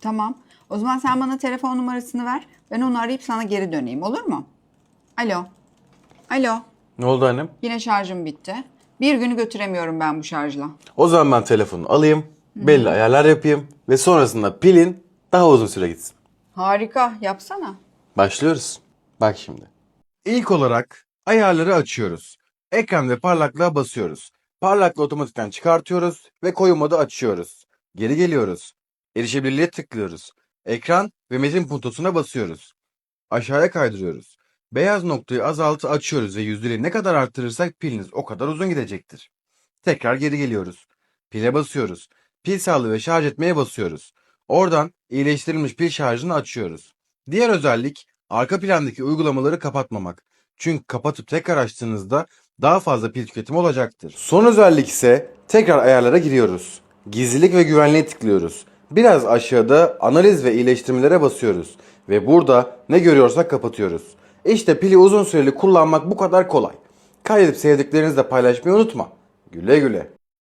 Tamam. O zaman sen bana telefon numarasını ver. Ben onu arayıp sana geri döneyim olur mu? Alo. Alo. Ne oldu annem? Yine şarjım bitti. Bir günü götüremiyorum ben bu şarjla. O zaman ben telefonu alayım, belli ayarlar yapayım ve sonrasında pilin daha uzun süre gitsin. Harika. Yapsana. Başlıyoruz. Bak şimdi. İlk olarak ayarları açıyoruz. Ekran ve parlaklığa basıyoruz. Parlaklığı otomatikten çıkartıyoruz ve koyu modu açıyoruz. Geri geliyoruz. Erişebilirliğe tıklıyoruz. Ekran ve metin puntosuna basıyoruz. Aşağıya kaydırıyoruz. Beyaz noktayı azaltı açıyoruz ve yüzdeliği ne kadar arttırırsak piliniz o kadar uzun gidecektir. Tekrar geri geliyoruz. Pile basıyoruz. Pil sağlığı ve şarj etmeye basıyoruz. Oradan iyileştirilmiş pil şarjını açıyoruz. Diğer özellik arka plandaki uygulamaları kapatmamak. Çünkü kapatıp tekrar açtığınızda daha fazla pil tüketimi olacaktır. Son özellik ise tekrar ayarlara giriyoruz. Gizlilik ve güvenliğe tıklıyoruz. Biraz aşağıda analiz ve iyileştirmelere basıyoruz. Ve burada ne görüyorsak kapatıyoruz. İşte pili uzun süreli kullanmak bu kadar kolay. Kaydedip sevdiklerinizle paylaşmayı unutma. Güle güle.